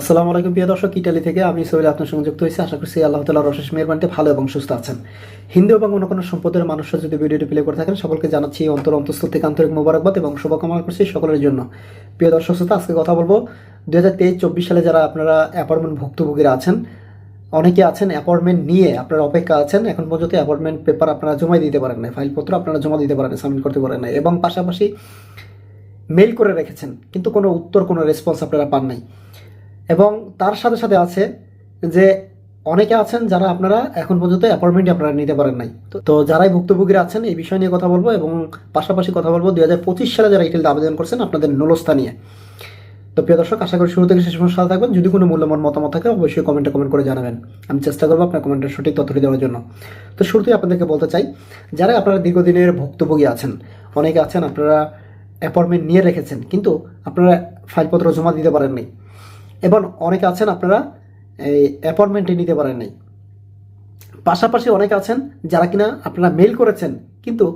আসসালামু আলাইকুম প্রিয় দর্শক, ইটালি থেকে আমি সোহেল আপনার সঙ্গে যুক্ত হয়েছি। আশা করছি আল্লাহ তালার অশেষ মেহরবানিতে ভালো এবং সুস্থ আছেন। হিন্দু এবং অন্য কোনো সম্পদের মানুষরা যদি ভিডিওটি প্লে করে থাকেন, সকলকে জানাচ্ছি অন্তর অন্তঃস্থল থেকে আন্তরিক মোবারকবাদ এবং শুভকামনা করছি সকলের জন্য। প্রিয় দর্শক শ্রোতা, আজকে কথা বলব দুই হাজার তেইশ চব্বিশ সালে যারা আপনারা অ্যাপার্টমেন্ট ভুক্তভোগীরা আছেন, অনেকে আছেন অ্যাপয়েন্টমেন্ট নিয়ে আপনারা অপেক্ষা আছেন। এখন পর্যন্ত অ্যাপয়েন্টমেন্ট পেপার আপনারা জমা দিতে পারেন না ফাইলপত্র আপনারা জমা দিতে পারেন সাবমিট করতে পারেন না এবং পাশাপাশি মেল করে রেখেছেন, কিন্তু কোনো উত্তর, কোনো রেসপন্স আপনারা পান নাই। এবং তার সাথে সাথে আছে যে অনেকে আছেন যারা আপনারা এখন পর্যন্ত অ্যাপয়েন্টমেন্ট আপনারা নিতে পারেন নাই। তো- যারাই ভুক্তভোগীরা আছেন এই বিষয় নিয়ে কথা বলব এবং পাশাপাশি কথা বলব দুই হাজার পঁচিশ সালে যারা ইটেলতে আবেদন করছেন আপনাদের নলস্তা নিয়ে। তো প্রিয় দর্শক, আশা করি শুরু থেকে শেষ পর্যন্ত সাথে থাকবেন। যদি কোনো মূল্যবান মতামত থাকে, অবশ্যই কমেন্টে কমেন্ট করে জানাবেন। আমি চেষ্টা করব আপনার কমেন্টের সঠিক তথ্যটি দেওয়ার জন্য। তো শুরুতেই আপনাদেরকে বলতে চাই, যারা আপনারা দীর্ঘদিনের ভুক্তভোগী আছেন, অনেকে আছেন আপনারা অ্যাপয়েন্টমেন্ট নিয়ে রেখেছেন, কিন্তু আপনারা ফাইলপত্র জমা দিতে পারেননি এবং অনেকে আছেন আপনারা, এই অ্যাপয়েন্টমেন্টে নিতে পারেন নাই। পাশাপাশি অনেকে আছেন যারা কিনা আপনারা মেল করেছেন, কিন্তু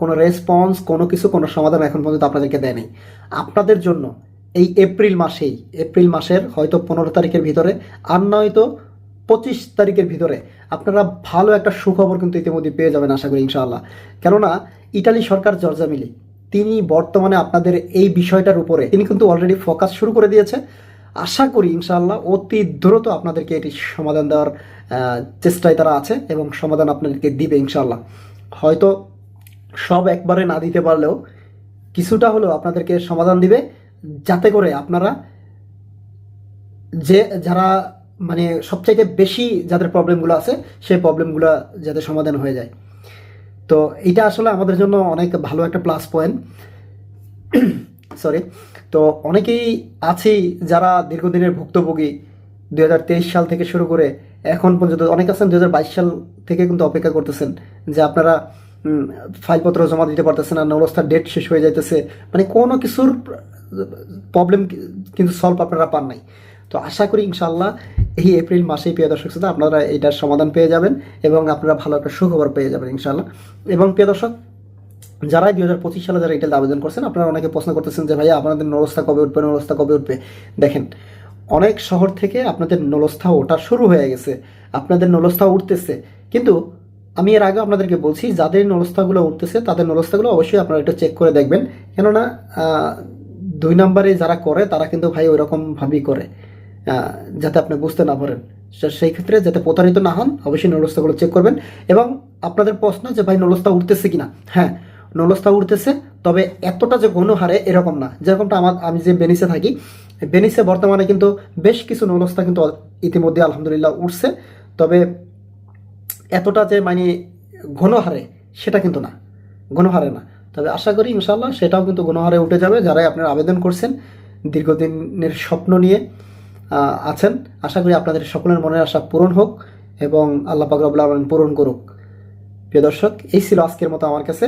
কোনো রেসপন্স কোনো কিছু, কোনো সমাধান এখন পর্যন্ত আপনাদেরকে দেয়নি আপনাদের জন্য এই এপ্রিল মাসেই, এপ্রিল মাসের হয়তো পনেরো তারিখের ভিতরে আর নয়তো পঁচিশ তারিখের ভিতরে আপনারা ভালো একটা সুখবর কিন্তু ইতিমধ্যে পেয়ে যাবেন আশা করি ইনশাআল্লাহ। কেননা ইটালি সরকার জর্জা মিলি তিনি বর্তমানে আপনাদের এই বিষয়টার উপরে, তিনি কিন্তু অলরেডি ফোকাস শুরু করে দিয়েছে। আশা করি ইনশাআল্লাহ অতি দ্রুত আপনাদেরকে এটি সমাধান দেওয়ার চেষ্টায় তারা আছে এবং সমাধান আপনাদেরকে দিবে ইনশাআল্লাহ। হয়তো সব একবারে না দিতে পারলেও কিছুটা হলেও আপনাদেরকে সমাধান দিবে, যাতে করে আপনারা যে, যারা মানে সবচাইতে বেশি যাদের প্রবলেমগুলো আছে, সেই প্রবলেমগুলো যাতে সমাধান হয়ে যায়। তো এটা আসলে আমাদের জন্য অনেক ভালো একটা প্লাস পয়েন্ট। সরি তো অনেকেই আছেই যারা দীর্ঘদিনের ভুক্তভোগী দু হাজার তেইশ সাল থেকে শুরু করে এখন পর্যন্ত, অনেক আছেন দুই সাল থেকে কিন্তু অপেক্ষা করতেছেন যে আপনারা ফাইলপত্র জমা দিতে পারতেছেন না নবস্থার ডেট শেষ হয়ে যাইতেছে। মানে কোনো কিছুর প্রবলেম কিন্তু সলভ আপনারা পান নাই। তো আশা করি ইনশাল্লাহ এই এপ্রিল মাসেই, প্রিয় দর্শক শ্রোতা, আপনারা এটার সমাধান পেয়ে যাবেন এবং আপনারা ভালো একটা সুখবর পেয়ে যাবেন ইনশাল্লাহ এবং প্রিয় দর্শক যারা দুই হাজার পঁচিশ সালে যারা এটাতে আবেদন করছেন, আপনারা অনেকে প্রশ্ন করতেছেন যে ভাইয়া আপনাদের নলস্থা কবে উঠবে নলস্থা কবে উঠবে? দেখেন, অনেক শহর থেকে আপনাদের নলস্থা ওঠা শুরু হয়ে গেছে। আপনাদের নলস্থা উঠতেছে। কিন্তু আমি এর আগে আপনাদেরকে বলছি, যাদের নলস্থাগুলো উঠতেছে, তাদের নলস্থাগুলো অবশ্যই আপনারা একটু চেক করে দেখবেন। কেননা দুই নম্বরে যারা করে, তারা কিন্তু ভাই ওই রকমভাবেই করে যাতে আপনি বুঝতে না পারেন। সেই ক্ষেত্রে যাতে প্রতারিত না হন, অবশ্যই নলস্থাগুলো চেক করবেন। এবং আপনাদের প্রশ্ন যে ভাই নলস্থা উঠতেছে কিনা? হ্যাঁ নলস্থা উঠতেছে তবে এতটা যে ঘন হারে এরকম না। যেরকমটা আমার, আমি যে বেনিসে থাকি, বেনিসে বর্তমানে কিন্তু বেশ কিছু নলস্থা কিন্তু ইতিমধ্যে আলহামদুলিল্লাহ উঠছে তবে এতটা যে মানে ঘন হারে সেটা কিন্তু না, ঘন হারে না। তবে আশা করি ইনশাল্লাহ সেটাও কিন্তু ঘন হারে উঠে যাবে, যারাই আপনারা আবেদন করছেন, দীর্ঘদিনের স্বপ্ন নিয়ে আছেন, আশা করি আপনাদের সকলের মনের আশা পূরণ হোক এবং আল্লাহ পাক পূরণ করুক। প্রিয় দর্শক, এই ছিল আজকের মতো আমার কাছে।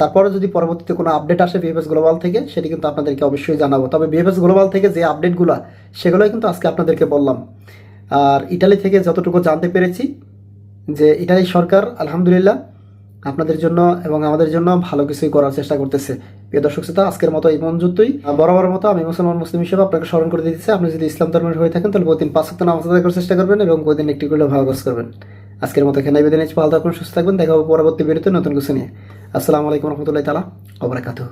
তারপরে যদি পরবর্তীতে কোনো আপডেট আসে বিএফএস গ্লোবাল থেকে, সেটি কিন্তু আপনাদেরকে অবশ্যই জানাব। তবে বিএফএস গ্লোবাল থেকে যে আপডেটগুলো সেগুলোই কিন্তু আজকে আপনাদেরকে বললাম। আর ইটালি থেকে যতটুকু জানতে পেরেছি, যে ইটালি সরকার আলহামদুলিল্লাহ আপনাদের জন্য এবং আমাদের জন্য ভালো কিছুই করার চেষ্টা করতেছে। প্রিয় দর্শক শ্রোতা, আজকের মতো এই মঞ্জুতই বরাবর মতো আমি মুসলমান, মুসলিম হিসেবে আপনাকে স্মরণ করে দিতেছি, আপনি যদি ইসলাম ধর্মের হয়ে থাকেন, তাহলে প্রতিদিন পাঁচ সপ্তাহ নামাজ করার চেষ্টা করবেন এবং প্রতিদিন একটি করে ভালো কাজ করবেন। আজকের মতো এখানে বিদায় নিচ্ছি। ভালো থাকুন, সুস্থ থাকবেন। দেখা পরবর্তী বেরোতে নতুন কিছু নিয়ে। আসসালামু আলাইকুম রহমতুল্লাহ তালা ওবরাকাতুহ